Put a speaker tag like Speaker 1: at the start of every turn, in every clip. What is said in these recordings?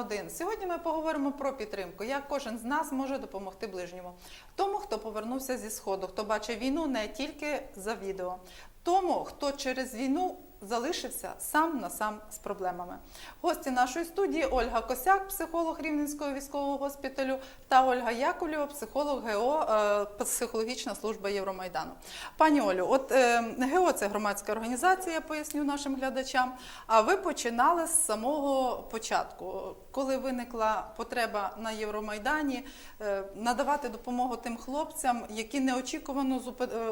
Speaker 1: один. Сьогодні ми поговоримо про підтримку, як кожен з нас може допомогти ближньому. Тому, хто повернувся зі сходу, хто бачив війну не тільки за відео, тому, хто через війну залишився сам на сам з проблемами. Гості нашої студії Ольга Косяк, психолог Рівненського військового госпіталю, та Ольга Якулєва, психолог ГО, е, психологічна служба Євромайдану. Пані Олю, от е, ГО це громадська організація, я поясню нашим глядачам. А ви починали з самого початку, коли виникла потреба на Євромайдані е, надавати допомогу тим хлопцям, які неочікувано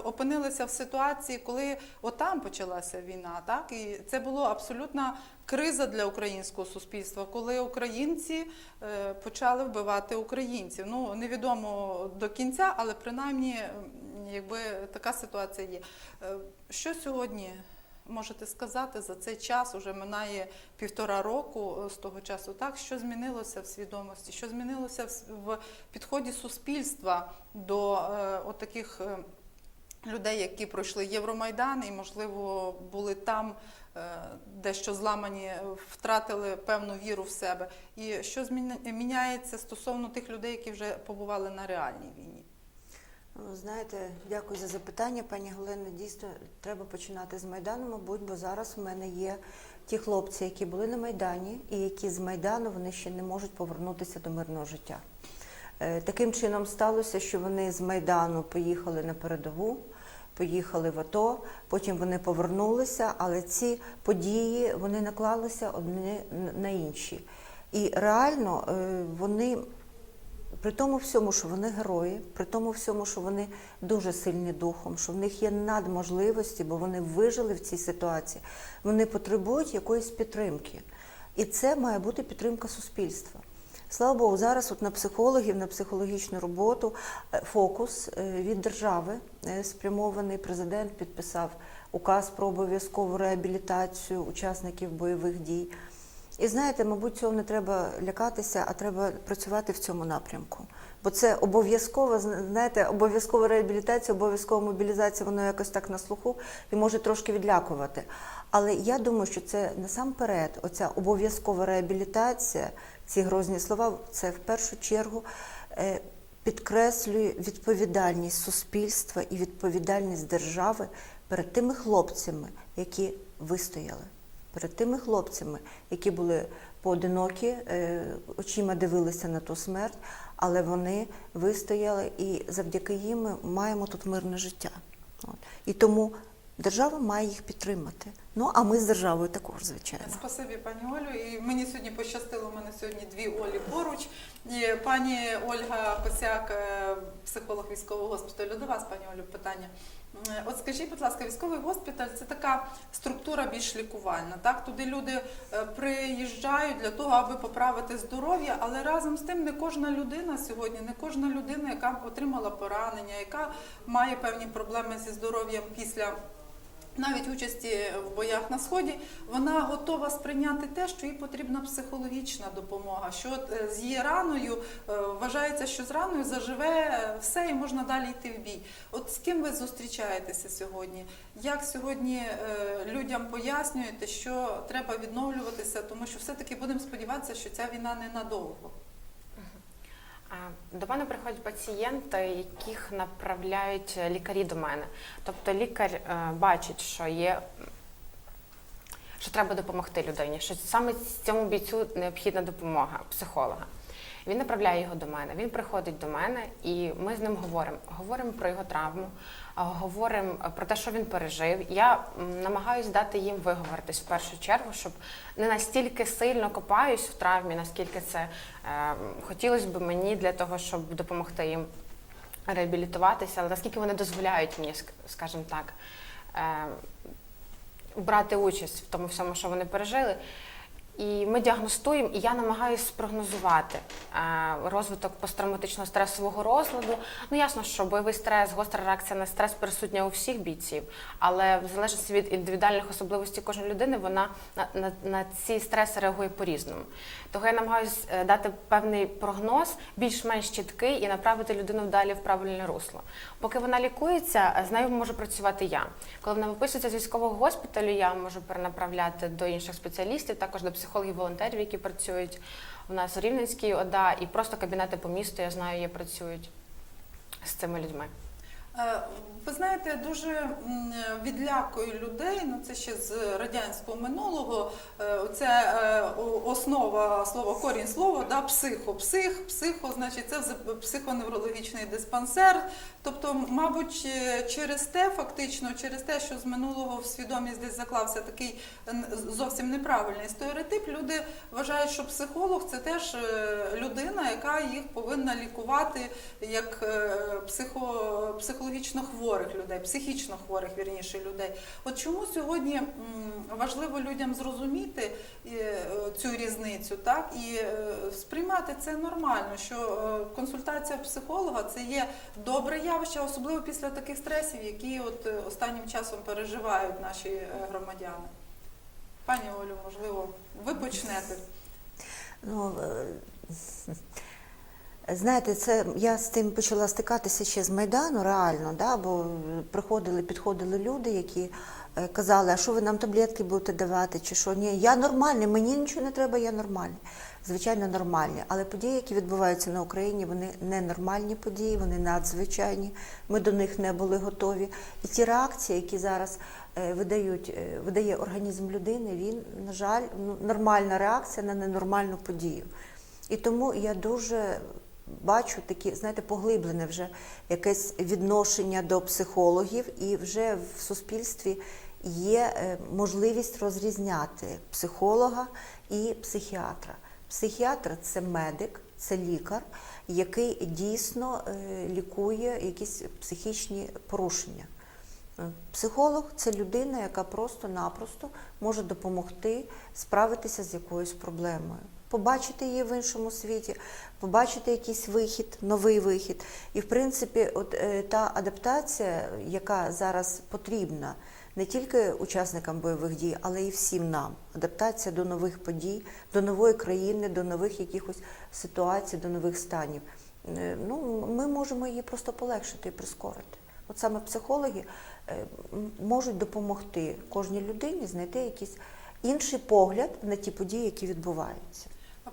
Speaker 1: опинилися в ситуації, коли отам почалася війна. Так і це було абсолютна криза для українського суспільства, коли українці е, почали вбивати українців. Ну невідомо до кінця, але принаймні, якби така ситуація є. Е, Що сьогодні? Можете сказати за цей час уже минає півтора року е, з того часу. Так що змінилося в свідомості? Що змінилося в підході суспільства до е, отаких е, людей, які пройшли Євромайдан і, можливо, були там е, дещо зламані, втратили певну віру в себе. І що міняється стосовно тих людей, які вже побували на реальній війні?
Speaker 2: Ну, Знаєте, дякую за запитання, пані Галина. Дійсно, треба починати з Майдану, мабуть, бо зараз в мене є ті хлопці, які були на Майдані, і які з Майдану вони ще не можуть повернутися до мирного життя. Е, Таким чином сталося, що вони з Майдану поїхали на передову, поїхали в АТО, потім вони повернулися, але ці події вони наклалися одні на інші. І реально е, вони при тому всьому, що вони герої, при тому всьому, що вони дуже сильні духом, що в них є надможливості, бо вони вижили в цій ситуації, вони потребують якоїсь підтримки. І це має бути підтримка суспільства. Слава Богу, зараз от на психологів, на психологічну роботу е, фокус е, від держави е, спрямований. Президент підписав указ про обов'язкову реабілітацію учасників бойових дій. І знаєте, мабуть, цього не треба лякатися, а треба працювати в цьому напрямку. Бо це обов'язкова, знаєте, обов'язкова реабілітація, обов'язкова мобілізація, воно якось так на слуху і може трошки відлякувати. Але я думаю, що це насамперед, оця обов'язкова реабілітація, ці грозні слова, це в першу чергу е, підкреслює відповідальність суспільства і відповідальність держави перед тими хлопцями, які вистояли перед тими хлопцями, які були поодинокі, е, очима дивилися на ту смерть, але вони вистояли і завдяки їм ми маємо тут мирне життя. І тому держава має їх підтримати. Ну а ми з державою також, звичайно.
Speaker 1: Спасибі, пані Олю. І мені сьогодні пощастило. У мене сьогодні дві Олі поруч. І пані Ольга Косяк, е, психолог військового госпіталю. До вас, пані Олю, питання. Е, От скажіть, будь ласка, військовий госпіталь це така структура більш лікувальна. Так, туди люди е, приїжджають для того, аби поправити здоров'я, але разом з тим не кожна людина сьогодні, не кожна людина, яка отримала поранення, яка має певні проблеми зі здоров'ям після навіть участі в боях на сході, вона готова сприйняти те, що їй потрібна психологічна допомога. Що е, з її раною е, вважається, що з раною заживе все і можна далі йти в бій. От з ким ви зустрічаєтеся сьогодні? Як сьогодні е, людям пояснюєте, що треба відновлюватися, тому що все-таки будемо сподіватися, що ця війна ненадовго.
Speaker 3: До мене приходять пацієнти, яких направляють лікарі до мене. Тобто лікар е, бачить, що є. Що треба допомогти людині, що саме цьому бійцю необхідна допомога психолога. Він направляє його до мене. Він приходить до мене, і ми з ним говоримо. Говоримо про його травму, говоримо про те, що він пережив. Я намагаюся дати їм виговоритись в першу чергу, щоб не настільки сильно копаюсь в травмі, наскільки це е, хотілося б мені для того, щоб допомогти їм реабілітуватися, але наскільки вони дозволяють мені, скажімо так, е, брати участь в тому всьому, що вони пережили. І ми діагностуємо, і я намагаюся спрогнозувати е, розвиток посттравматичного стресового розладу. Ну ясно, що бойовий стрес, гостра реакція на стрес присутня у всіх бійців, але в залежності від індивідуальних особливостей кожної людини, вона на, на, на ці стреси реагує по-різному. Того я намагаюся е, дати певний прогноз, більш-менш чіткий, і направити людину далі в правильне русло. Поки вона лікується, е, з нею можу працювати я. Коли вона виписується з військового госпіталю, я можу перенаправляти до інших спеціалістів, також до психологів-волонтерів, які працюють У нас в Рівненській ОДА і просто кабінети по місту, я знаю, є працюють з цими людьми.
Speaker 1: Е, Ви знаєте, дуже м, відлякує людей, ну це ще з радянського минулого. е, Це е, основа слова, корінь слова, да, психо. Псих, психо, значить, це психоневрологічний диспансер. Тобто, мабуть, через те, фактично, через те, що з минулого в свідомість десь заклався такий зовсім неправильний стереотип, люди вважають, що психолог це теж людина, яка їх повинна лікувати як психо, психологічно хворих людей, психічно хворих вірніше людей. От чому сьогодні важливо людям зрозуміти е, цю різницю, так і е, сприймати це нормально, що е, консультація психолога це є добре явище, особливо після таких стресів, які от останнім часом переживають наші громадяни. Пані Олю, можливо, ви почнете.
Speaker 2: Ну, знаєте, це я з тим почала стикатися ще з Майдану, реально, да, бо приходили, підходили люди, які е, казали, а що ви нам таблетки будете давати, чи що? Ні, я нормальний, мені нічого не треба, я нормальний. Звичайно, нормальні. Але події, які відбуваються на Україні, вони не нормальні події, вони надзвичайні. Ми до них не були готові. І ті реакції, які зараз е, видають, е, видає організм людини, він, на жаль, ну, нормальна реакція на ненормальну подію. І тому я дуже бачу такі, знаєте, поглиблене вже якесь відношення до психологів, і вже в суспільстві є е, можливість розрізняти психолога і психіатра. Психіатр це медик, це лікар, який дійсно е, лікує якісь психічні порушення. Е, Психолог це людина, яка просто-напросто може допомогти справитися з якоюсь проблемою, побачити її в іншому світі, побачити якийсь вихід, новий вихід. І, в принципі, от е, та адаптація, яка зараз потрібна не тільки учасникам бойових дій, але і всім нам. Адаптація до нових подій, до нової країни, до нових якихось ситуацій, до нових станів. Е, Ну, ми можемо її просто полегшити і прискорити. От саме психологи е, можуть допомогти кожній людині знайти якийсь інший погляд на ті події, які відбуваються.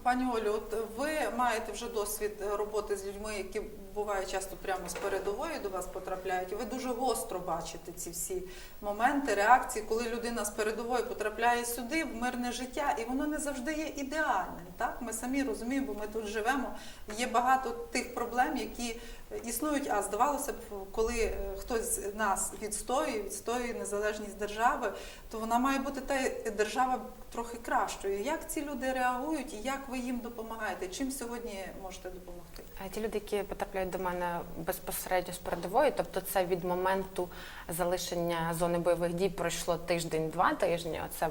Speaker 1: Пані Олю, от ви маєте вже досвід роботи з людьми, які буває часто прямо з передової до вас потрапляють. і Ви дуже гостро бачите ці всі моменти, реакції, коли людина з передової потрапляє сюди в мирне життя, і воно не завжди є ідеальним. Так, ми самі розуміємо, бо ми тут живемо. Є багато тих проблем, які існують. А здавалося б, коли е, хтось з нас відстоює, відстоює незалежність держави, то вона має бути та держава трохи кращою. Як ці люди реагують і як ви їм допомагаєте? Чим сьогодні можете допомогти?
Speaker 3: Е, Ті люди, які потрапляють до мене безпосередньо з передової, тобто це від моменту залишення зони бойових дій пройшло тиждень-два тижні. Оце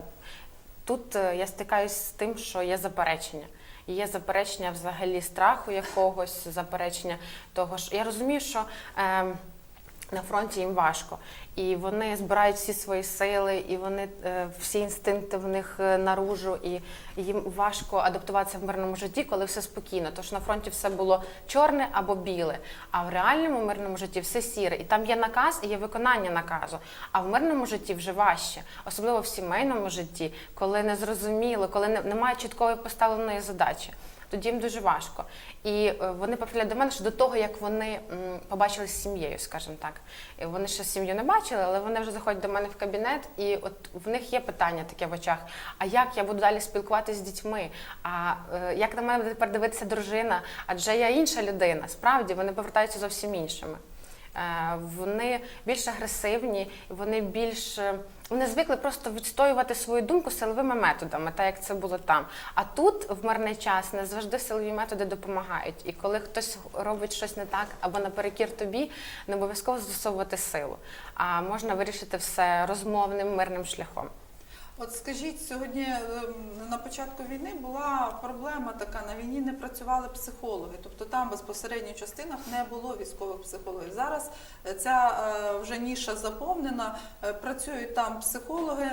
Speaker 3: тут е, я стикаюсь з тим, що є заперечення. Є заперечення взагалі страху якогось, заперечення того, що я розумію, що е, на фронті їм важко, і вони збирають всі свої сили, і вони е, всі інстинкти в них е, наружу, і їм важко адаптуватися в мирному житті, коли все спокійно. Тож на фронті все було чорне або біле, а в реальному мирному житті все сіре. І там є наказ і є виконання наказу. А в мирному житті вже важче, особливо в сімейному житті, коли не зрозуміло, коли немає чіткої поставленої задачі. Тоді їм дуже важко. І е, вони потрапляють до мене ще до того, як вони побачили з сім'єю, скажімо так. Вони ще сім'ю не бачили, але вони вже заходять до мене в кабінет, і от в них є питання таке в очах: а як я буду далі спілкуватися з дітьми? А е, як на мене буде тепер дивитися дружина? Адже я інша людина. Справді вони повертаються зовсім іншими. Е, Вони більш агресивні, вони більш е, вони звикли просто відстоювати свою думку силовими методами, так як це було там. А тут в мирний час не завжди силові методи допомагають. І коли хтось робить щось не так або наперекір тобі, не обов'язково застосовувати силу, а можна вирішити все розмовним мирним шляхом.
Speaker 1: От скажіть, сьогодні ем, на початку війни була проблема така: на війні не працювали психологи, тобто там безпосередньо в частинах не було військових психологів. Зараз е, ця е, вже ніша заповнена, е, працюють там психологи.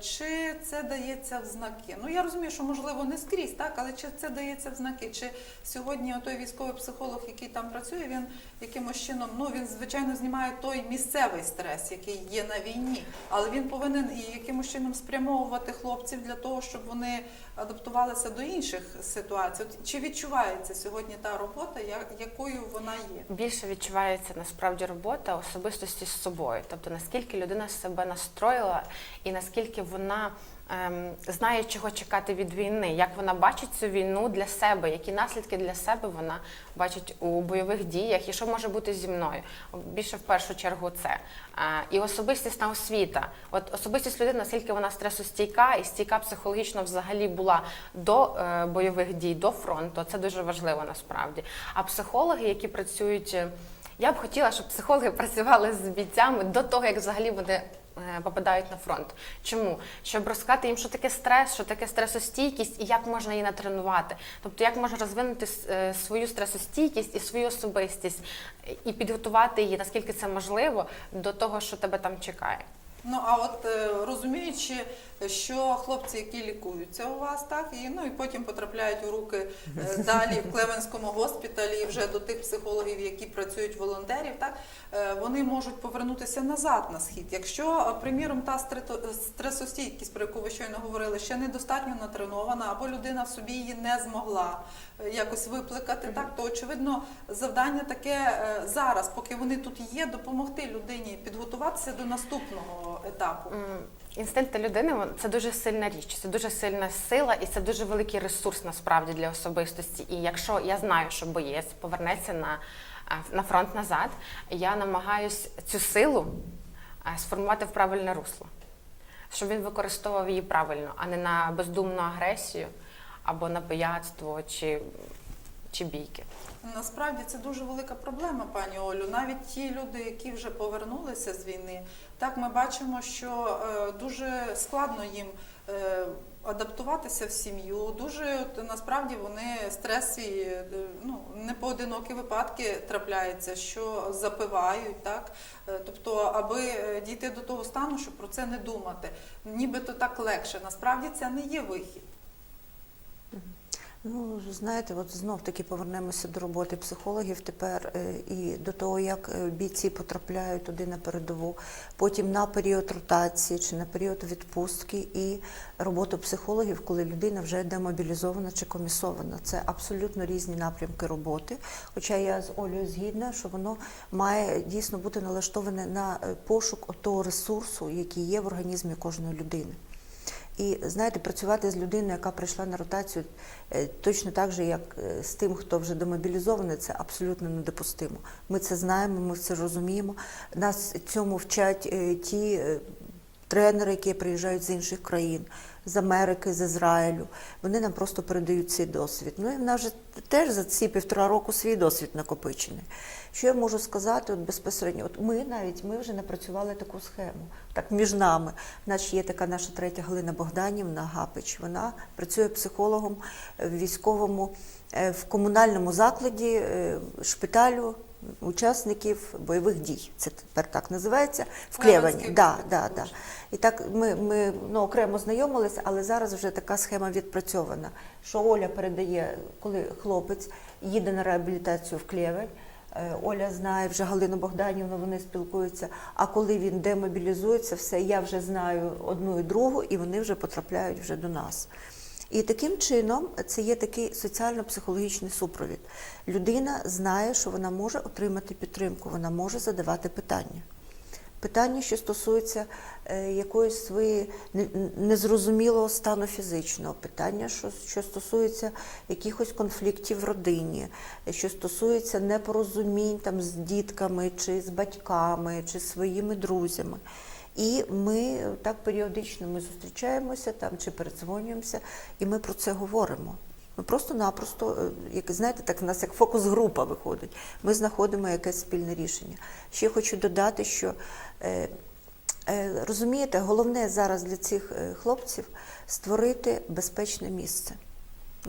Speaker 1: Чи це дається в знаки? Ну я розумію, що можливо не скрізь, так, але чи це дається в знаки? Чи сьогодні той військовий психолог, який там працює, він якимось чином, ну він звичайно знімає той місцевий стрес, який є на війні, але він повинен і якимось чином спрямовувати хлопців для того, щоб вони адаптувалися до інших ситуацій? От чи відчувається сьогодні та робота, якою вона є?
Speaker 3: Більше відчувається насправді робота особистості з собою, тобто наскільки людина себе настроїла і наскільки вона знає, чого чекати від війни, як вона бачить цю війну для себе, які наслідки для себе вона бачить у бойових діях, і що може бути зі мною. Більше в першу чергу це. І особистісна освіта. От особистість людини, наскільки вона стресостійка і стійка психологічно взагалі була до е, бойових дій, до фронту. Це дуже важливо насправді. А психологи, які працюють. е, Я б хотіла, щоб психологи працювали з бійцями до того, як взагалі вони е, попадають на фронт. Чому? Щоб розказати їм, що таке стрес, що таке стресостійкість і як можна її натренувати. Тобто, як можна розвинути е, свою стресостійкість і свою особистість, і підготувати її, наскільки це можливо, до того, що тебе там чекає.
Speaker 1: Ну а от е, розуміючи, що хлопці, які лікуються у вас, так і ну і потім потрапляють у руки е, далі в Клевенському госпіталі, вже до тих психологів, які працюють волонтерів, так е, вони можуть повернутися назад на схід. Якщо, е, приміром, та стресостійкість, про яку ви щойно говорили, ще недостатньо натренована, або людина в собі її не змогла якось випликати, так то очевидно завдання таке зараз, поки вони тут є, допомогти людині підготуватися до наступного етапу.
Speaker 3: Інстинкти людини це дуже сильна річ, це дуже сильна сила і це дуже великий ресурс насправді для особистості. І якщо я знаю, що боєць повернеться на, на фронт назад, я намагаюсь цю силу сформувати в правильне русло, щоб він використовував її правильно, а не на бездумну агресію або на пияцтво чи, чи бійки.
Speaker 1: Насправді це дуже велика проблема, пані Олю. Навіть ті люди, які вже повернулися з війни, так ми бачимо, що е, дуже складно їм е, адаптуватися в сім'ю. Дуже насправді вони стресі, е, ну непоодинокі випадки трапляються, що запивають, так тобто, аби дійти до того стану, щоб про це не думати, нібито так легше. Насправді це не є вихід.
Speaker 2: Ну, знаєте, от знов таки повернемося до роботи психологів тепер е, і до того, як е, бійці потрапляють туди на передову, потім на період ротації чи на період відпустки, і роботу психологів, коли людина вже демобілізована чи комісована. Це абсолютно різні напрямки роботи. Хоча я з Олею згідна, що воно має дійсно бути налаштоване на е, пошук того ресурсу, який є в організмі кожної людини. І знаєте, працювати з людиною, яка прийшла на ротацію, е, точно так же, як е, з тим, хто вже демобілізований, це абсолютно недопустимо. Ми це знаємо, ми це розуміємо. Нас цьому вчать е, ті тренери, які приїжджають з інших країн, з Америки, з Ізраїлю. Вони нам просто передають цей досвід. Ну і в нас же теж за ці півтора року свій досвід накопичений. Що я можу сказати от безпосередньо? От ми навіть ми вже напрацювали таку схему. Так між нами. У нас є така наша третя Галина Богданівна Гапич. Вона працює психологом в військовому е, в комунальному закладі е, шпиталю учасників бойових дій. Це тепер так називається в Клевані. Да, да, да. І так ми, ми ну, окремо знайомилися, але зараз вже така схема відпрацьована, що Оля передає, коли хлопець їде на реабілітацію в Клєвень, е, Оля знає вже Галину Богданівну, вони спілкуються. А коли він демобілізується, все, я вже знаю одну і другу, і вони вже потрапляють вже до нас. І таким чином це є такий соціально-психологічний супровід. Людина знає, що вона може отримати підтримку, вона може задавати питання. Питання, що стосуються е, якоїсь своєї незрозумілого стану фізичного, питання, що, що стосується якихось конфліктів в родині, що стосується непорозумінь там, з дітками, чи з батьками, чи своїми друзями. І ми так періодично ми зустрічаємося там чи передзвонюємося, і ми про це говоримо. Ми просто-напросто, е, як знаєте, так в нас як фокус-група виходить. Ми знаходимо якесь спільне рішення. Ще хочу додати, що е, е, розумієте, головне зараз для цих е, хлопців створити безпечне місце.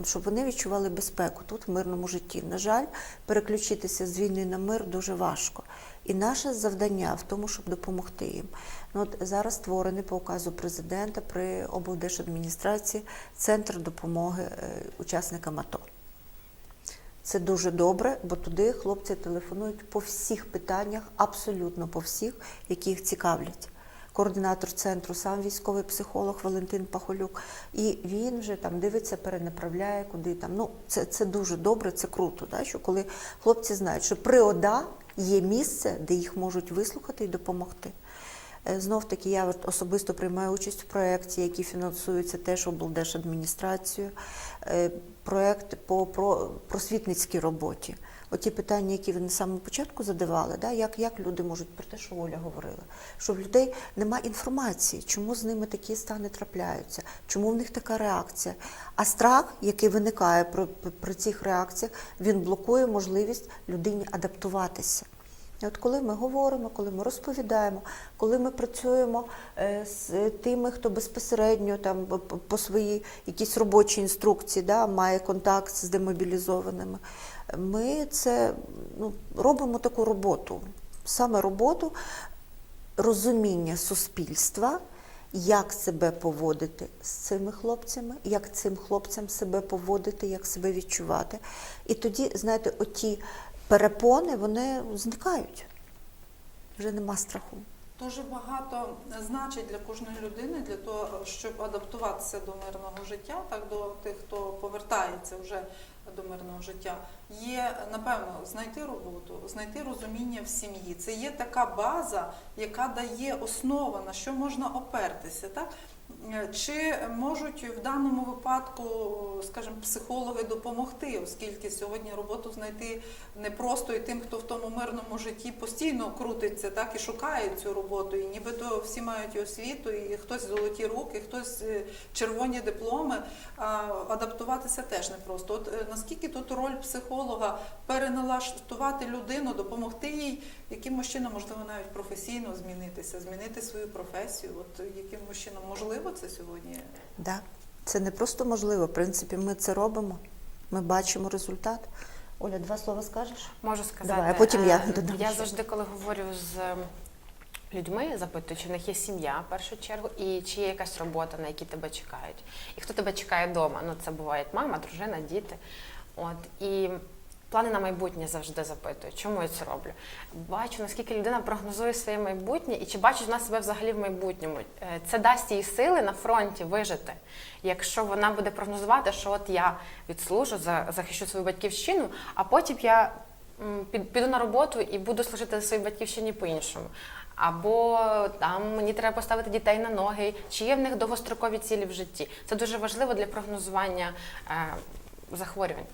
Speaker 2: Щоб вони відчували безпеку тут в мирному житті. На жаль, переключитися з війни на мир дуже важко. І наше завдання в тому, щоб допомогти їм. Ну, от зараз створений по указу президента при облдержадміністрації центр допомоги е, учасникам АТО. Це дуже добре, бо туди хлопці телефонують по всіх питаннях, абсолютно по всіх, які їх цікавлять. координатор центру, сам військовий психолог Валентин Пахолюк. І він вже там дивиться, перенаправляє куди там. Ну, це, це дуже добре, це круто, да? що коли хлопці знають, що при ОДА є місце, де їх можуть вислухати і допомогти. Е, Знов таки, я особисто приймаю участь в проєкті, який фінансується теж облдержадміністрацією. Е, Проєкт по просвітницькій роботі. Оті питання, які ви на самому початку задавали, да, як, як люди можуть про те, що Оля говорила, що в людей немає інформації, чому з ними такі стани трапляються, чому в них така реакція. А страх, який виникає при, при цих реакціях, він блокує можливість людині адаптуватися. От коли ми говоримо, коли ми розповідаємо, коли ми працюємо е, з тими, хто безпосередньо там по своїй якісь робочі інструкції да, має контакт з демобілізованими, ми це ну, робимо таку роботу, саме роботу розуміння суспільства, як себе поводити з цими хлопцями, як цим хлопцям себе поводити, як себе відчувати. І тоді, знаєте, оті перепони вони зникають. Вже нема страху.
Speaker 1: Дуже багато значить для кожної людини для того, щоб адаптуватися до мирного життя, так до тих, хто повертається вже до мирного життя. Є напевно знайти роботу, знайти розуміння в сім'ї. Це є така база, яка дає основу, на що можна опертися. Так? Е, Чи можуть в даному випадку, скажімо, психологи допомогти, оскільки сьогодні роботу знайти непросто і тим, хто в тому мирному житті постійно крутиться, так і шукає цю роботу, і нібито всі мають освіту, і хтось золоті руки, хтось е, червоні дипломи. А адаптуватися теж непросто. От е, наскільки тут роль психолога переналаштувати людину, допомогти їй якимось чином, можливо, навіть професійно змінитися, змінити свою професію. От якимось чином можливо це сьогодні?
Speaker 2: Да. Це не просто можливо. В принципі, ми це робимо, ми бачимо результат. Оля, два слова скажеш?
Speaker 3: Можу сказати.
Speaker 2: Давай, а потім я
Speaker 3: е,
Speaker 2: додам
Speaker 3: Я завжди, коли говорю з ем, людьми, запитую, чи в них є сім'я в першу чергу, і чи є якась робота, на якій тебе чекають. І хто тебе чекає вдома. Ну, це буває мама, дружина, діти. От і плани на майбутнє завжди запитую. Чому я це роблю? Бачу, наскільки людина прогнозує своє майбутнє, і чи бачить вона себе взагалі в майбутньому. Е, Це дасть їй сили на фронті вижити. Якщо вона буде прогнозувати, що от я відслужу, за- захищу свою батьківщину, а потім я піду на роботу і буду служити своїй батьківщині по-іншому. Або там мені треба поставити дітей на ноги, чи є в них довгострокові цілі в житті. Це дуже важливо для прогнозування е, захворювань.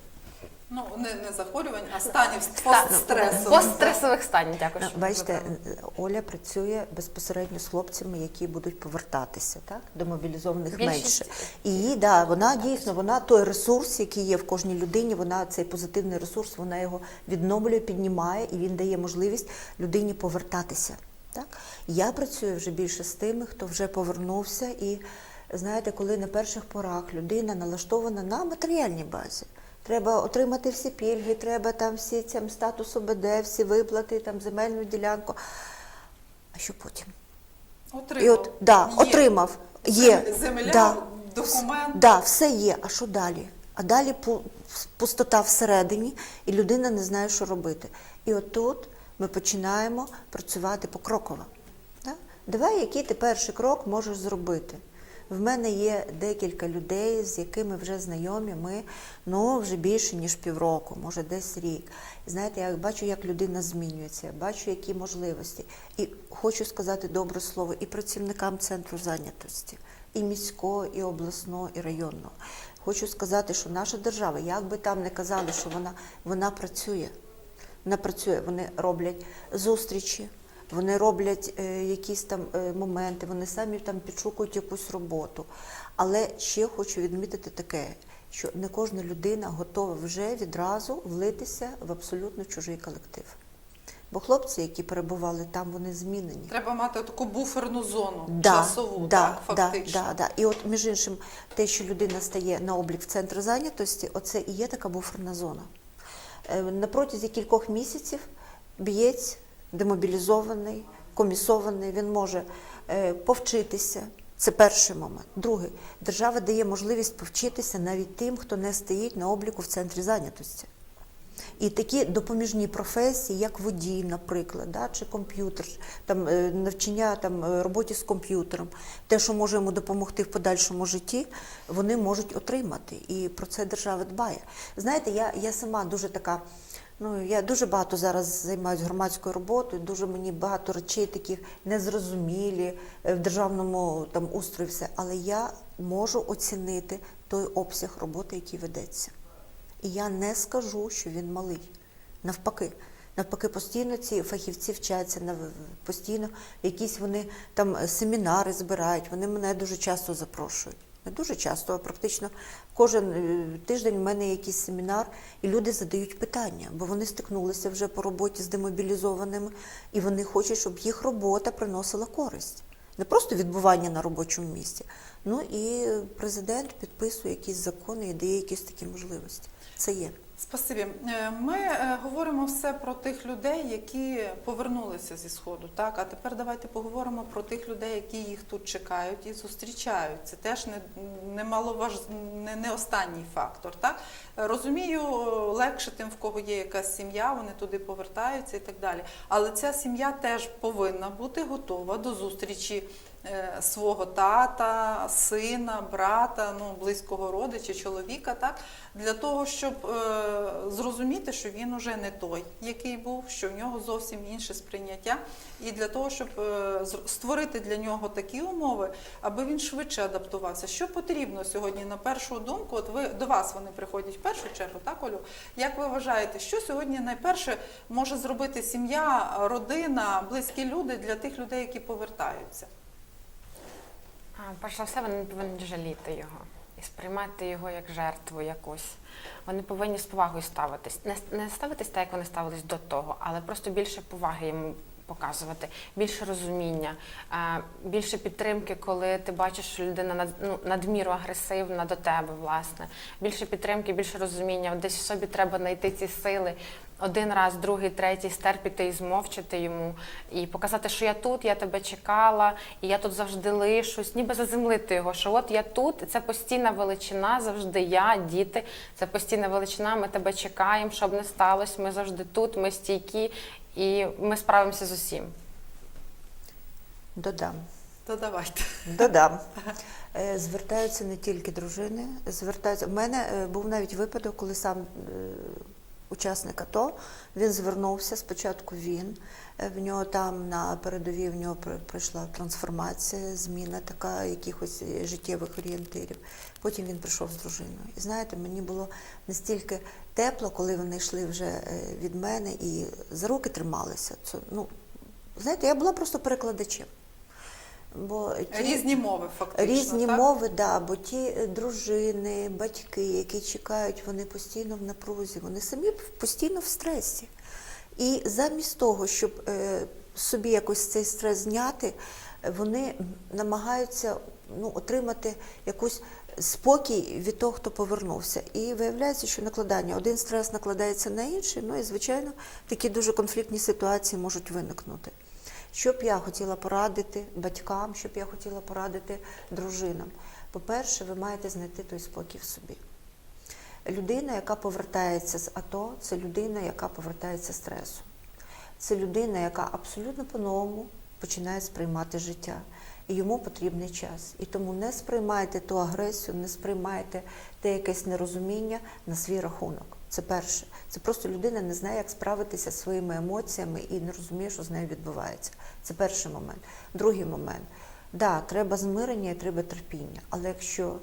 Speaker 1: Ну не, не захворювань, а станів
Speaker 3: Та-
Speaker 1: постстресу.
Speaker 3: Постстресових станів. Дякую.
Speaker 2: Ну,
Speaker 3: що
Speaker 2: Бачите. Оля працює безпосередньо з хлопцями, які будуть повертатися, так? До мобілізованих
Speaker 3: Більшість-
Speaker 2: менше. І її, да, вона дійсно, вона той ресурс, який є в кожній людині, вона цей позитивний ресурс, вона його відновлює, піднімає, і він дає можливість людині повертатися. Так? Я працюю вже більше з тими, хто вже повернувся, і знаєте, коли на перших порах людина налаштована на матеріальній базі. Треба отримати всі пільги, треба там всі там, статус ОБД, всі виплати, там земельну ділянку. А що потім?
Speaker 1: Отримав.
Speaker 2: І от да,
Speaker 1: Є.
Speaker 2: отримав. Є.
Speaker 1: Земля,
Speaker 2: да,
Speaker 1: документ.
Speaker 2: Да, все є. А що далі? А далі пустота всередині, і людина не знає, що робити. І отут ми починаємо працювати покроково. Да? Давай, який ти перший крок можеш зробити? В мене є декілька людей, з якими вже знайомі. Ми ну вже більше ніж півроку, може десь рік. Знаєте, я бачу, як людина змінюється, бачу, які можливості. І хочу сказати добре слово і працівникам центру зайнятості, і міського, і обласного, і районного. Хочу сказати, що наша держава, як би там не казали, що вона, вона працює. Вона працює, вони роблять зустрічі, вони роблять е, якісь там е, моменти, вони самі там підшукують якусь роботу. Але ще хочу відмітити таке, що не кожна людина готова вже відразу влитися в абсолютно чужий колектив. Бо хлопці, які перебували там, вони змінені.
Speaker 1: Треба мати таку буферну зону
Speaker 2: Да,
Speaker 1: часову,
Speaker 2: да,
Speaker 1: так, фактично.
Speaker 2: да, да. І от, між іншим, те, що людина стає на облік в центр зайнятості, оце і є така буферна зона. Е, На протязі кількох місяців бієць демобілізований, комісований, він може е, повчитися. Це перший момент. Другий, держава дає можливість повчитися навіть тим, хто не стоїть на обліку в центрі зайнятості. І такі допоміжні професії, як водій, наприклад, да, чи комп'ютер, там е, навчання там е, роботі з комп'ютером, те, що може йому допомогти в подальшому житті, вони можуть отримати. І про це держава дбає. Знаєте, я, я сама дуже така. Ну, я дуже багато зараз займаюся громадською роботою, дуже мені багато речей таких незрозумілі е, в державному там устрої все. Але я можу оцінити той обсяг роботи, який ведеться. І я не скажу, що він малий. Навпаки. Навпаки, постійно ці фахівці вчаться, постійно якісь вони там семінари збирають, вони мене дуже часто запрошують. Не дуже часто, а практично кожен е, тиждень в мене якийсь семінар, і люди задають питання, бо вони стикнулися вже по роботі з демобілізованими, і вони хочуть, щоб їх робота приносила користь. Не просто відбування на робочому місці. Ну і президент підписує якісь закони і дає якісь такі можливості. Це є.
Speaker 1: Спасибі. Е, Ми е, говоримо все про тих людей, які повернулися зі сходу. Так, а тепер давайте поговоримо про тих людей, які їх тут чекають і зустрічають. Це теж не, не маловаж... не, не останній фактор. Так розумію, легше тим, в кого є якась сім'я, вони туди повертаються і так далі. Але ця сім'я теж повинна бути готова до зустрічі свого тата, сина, брата, ну близького родича, чоловіка, так для того, щоб е, зрозуміти, що він уже не той, який був, що в нього зовсім інше сприйняття, і для того, щоб е, створити для нього такі умови, аби він швидше адаптувався. Що потрібно сьогодні на першу думку? От ви до вас вони приходять в першу чергу, так Олю? Як ви вважаєте, що сьогодні найперше може зробити сім'я, родина, близькі люди для тих людей, які повертаються?
Speaker 3: Перш за все, вони не повинні жаліти його і сприймати його як жертву якусь. Вони повинні з повагою ставитись. Не, не ставитись так, як вони ставились до того, але просто більше поваги йому показувати, більше розуміння, е, більше підтримки, коли ти бачиш, що людина ну, надміру агресивна до тебе, власне. Більше підтримки, більше розуміння. Десь в собі треба знайти ці сили. Один раз, другий, третій стерпіти і змовчати йому, і показати, що я тут, я тебе чекала, і я тут завжди лишусь, ніби заземлити його, що от я тут, це постійна величина, завжди я, діти, це постійна величина, ми тебе чекаємо, щоб не сталося, ми завжди тут, ми стійкі, і ми справимося з усім.
Speaker 2: Додам.
Speaker 1: То давайте.
Speaker 2: Додам. Е, Звертаються не тільки дружини, звертаються. У мене е, був навіть випадок, коли сам е, учасник АТО він звернувся. Спочатку він в нього там на передовій в нього прийшла трансформація, зміна така якихось життєвих орієнтирів. Потім він прийшов з дружиною. І знаєте, мені було настільки тепло, коли вони йшли вже е, від мене і за руки трималися. Це ну знаєте, я була просто перекладачем. Бо ті-
Speaker 1: Різні мови, фактично.
Speaker 2: Різні
Speaker 1: так?
Speaker 2: мови, да, бо ті е, дружини, батьки, які чекають, вони постійно в напрузі, вони самі постійно в стресі. І замість того, щоб е, собі якось цей стрес зняти, вони намагаються ну, отримати якусь спокій від того, хто повернувся. І виявляється, що накладання один стрес накладається на інший, ну і звичайно такі дуже конфліктні ситуації можуть виникнути. Що б я хотіла порадити батькам, що б я хотіла порадити дружинам? По-перше, ви маєте знайти той спокій в собі. Людина, яка повертається з АТО, це людина, яка повертається стресу. Це людина, яка абсолютно по-новому починає сприймати життя. І йому потрібний час. І тому не сприймайте ту агресію, не сприймайте те якесь нерозуміння на свій рахунок. Це перше. Це просто людина не знає, як справитися зі своїми емоціями і не розуміє, що з нею відбувається. Це перший момент. Другий момент. Да, треба змирення і треба терпіння. Але якщо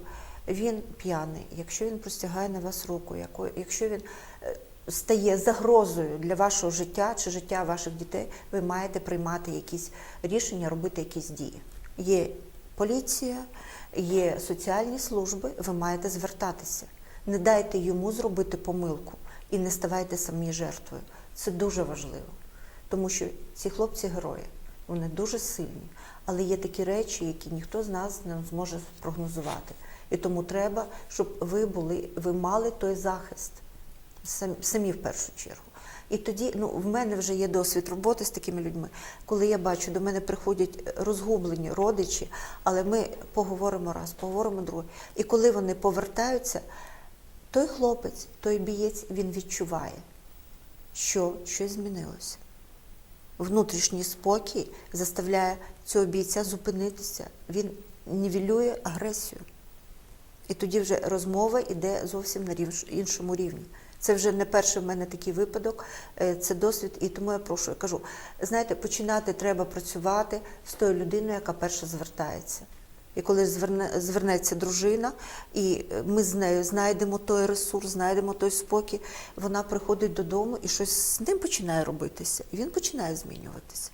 Speaker 2: він п'яний, якщо він простягає на вас руку, якщо він е, стає загрозою для вашого життя чи життя ваших дітей, ви маєте приймати якісь рішення, робити якісь дії. Є поліція, є соціальні служби, ви маєте звертатися. Не дайте йому зробити помилку і не ставайте самі жертвою. Це дуже важливо. Тому що ці хлопці герої, вони дуже сильні, але є такі речі, які ніхто з нас не зможе спрогнозувати. І тому треба, щоб ви були, ви мали той захист самі, в першу чергу. І тоді, ну, в мене вже є досвід роботи з такими людьми, коли я бачу, до мене приходять розгублені родичі, але ми поговоримо раз, поговоримо другий. І коли вони повертаються, той хлопець, той бієць, він відчуває. що щось змінилося. Внутрішній спокій заставляє цього бійця зупинитися. Він нівелює агресію. І тоді вже розмова йде зовсім на іншому рівні. Це вже не перший в мене такий випадок, е, це досвід, і тому я прошу, я кажу, знаєте, починати треба працювати з тою людиною, яка перша звертається. І коли зверне, звернеться дружина, і е, ми з нею знайдемо той ресурс, знайдемо той спокій, вона приходить додому і щось з ним починає робитися. І він починає змінюватися.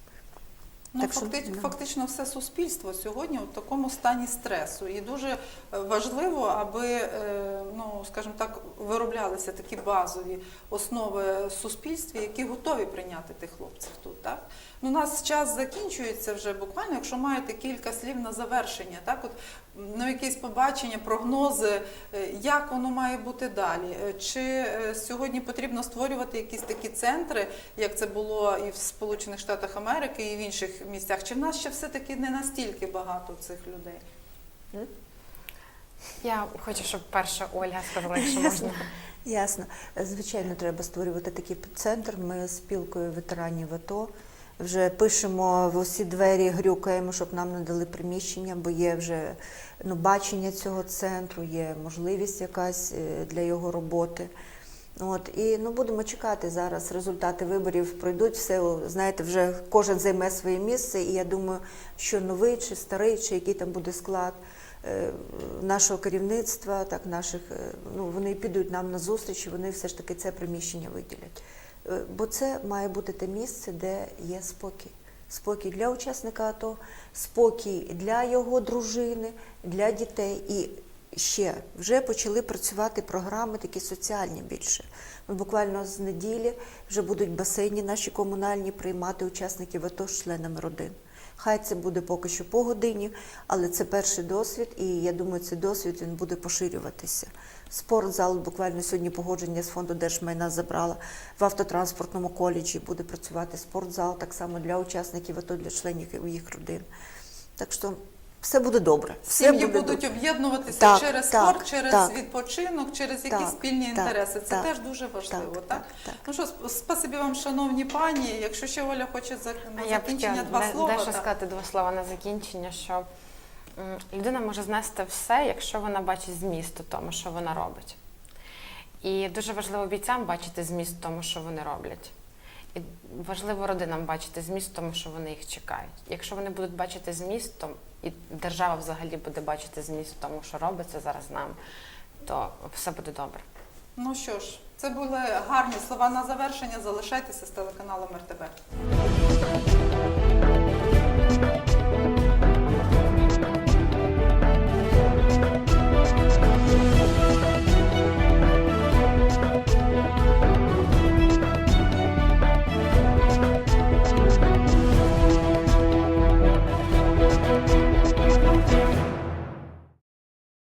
Speaker 1: Ну,
Speaker 2: Так
Speaker 1: факти-
Speaker 2: да.
Speaker 1: фактично все суспільство сьогодні в такому стані стресу. І дуже е, важливо, аби, е, ну, скажімо так, вироблялися такі базові основи суспільстві, які готові прийняти тих хлопців тут. Так? Ну, у нас час закінчується вже буквально, якщо маєте кілька слів на завершення, так? От, ну, якісь побачення, прогнози, е, як воно має бути далі. Чи сьогодні потрібно створювати якісь такі центри, як це було і в Сполучених Штатах Америки, і в інших місцях? Чи в нас ще все-таки не настільки багато цих людей?
Speaker 3: Я хочу, щоб перша Ольга сказала, якщо можна.
Speaker 2: Ясно. Звичайно, треба створювати такий центр. Ми з спілкою ветеранів АТО вже пишемо в усі двері, грюкаємо, щоб нам надали приміщення, бо є вже ну, бачення цього центру, є можливість якась е, для його роботи. От і ну будемо чекати зараз. Результати виборів пройдуть все. Знаєте, вже кожен займе своє місце, і я думаю, що новий чи старий, чи який там буде склад е, нашого керівництва, так наших, е, ну вони підуть нам на зустріч, вони все ж таки це приміщення виділять. Е, Бо це має бути те місце, де є спокій. Спокій для учасника АТО, спокій для його дружини, для дітей. І ще вже почали працювати програми такі соціальні більше. Ми буквально з неділі вже будуть басейні наші комунальні приймати учасників АТО з членами родин. Хай це буде поки що по годині, але це перший досвід, і я думаю, цей досвід він буде поширюватися. Спортзал буквально сьогодні погодження з фонду держмайна забрала в автотранспортному коледжі. Буде працювати спортзал так само для учасників АТО, для членів їх родин. Так що все буде добре. Все
Speaker 1: Сім'ї
Speaker 2: буде
Speaker 1: будуть
Speaker 2: добре.
Speaker 1: об'єднуватися
Speaker 2: Так,
Speaker 1: через
Speaker 2: так,
Speaker 1: спорт, через
Speaker 2: так.
Speaker 1: відпочинок, через якісь
Speaker 2: Так,
Speaker 1: спільні
Speaker 2: так,
Speaker 1: інтереси. Це
Speaker 2: так,
Speaker 1: теж дуже важливо, так?
Speaker 2: так, так.
Speaker 1: Ну що, спасибі вам, шановні пані. Якщо ще Оля хоче на
Speaker 3: А я б
Speaker 1: закінчення два
Speaker 3: де-
Speaker 1: слова.
Speaker 3: дещо сказати два слова на закінчення, що людина може знести все, якщо вона бачить зміст у тому, що вона робить. І дуже важливо бійцям бачити зміст в тому, що вони роблять. І важливо родинам бачити зміст в тому, що вони їх чекають. Якщо вони будуть бачити зміст, то і держава взагалі буде бачити зміст в тому, що робиться зараз нам, то все буде добре.
Speaker 1: Ну що ж, це були гарні слова на завершення. Залишайтеся з телеканалом РТБ.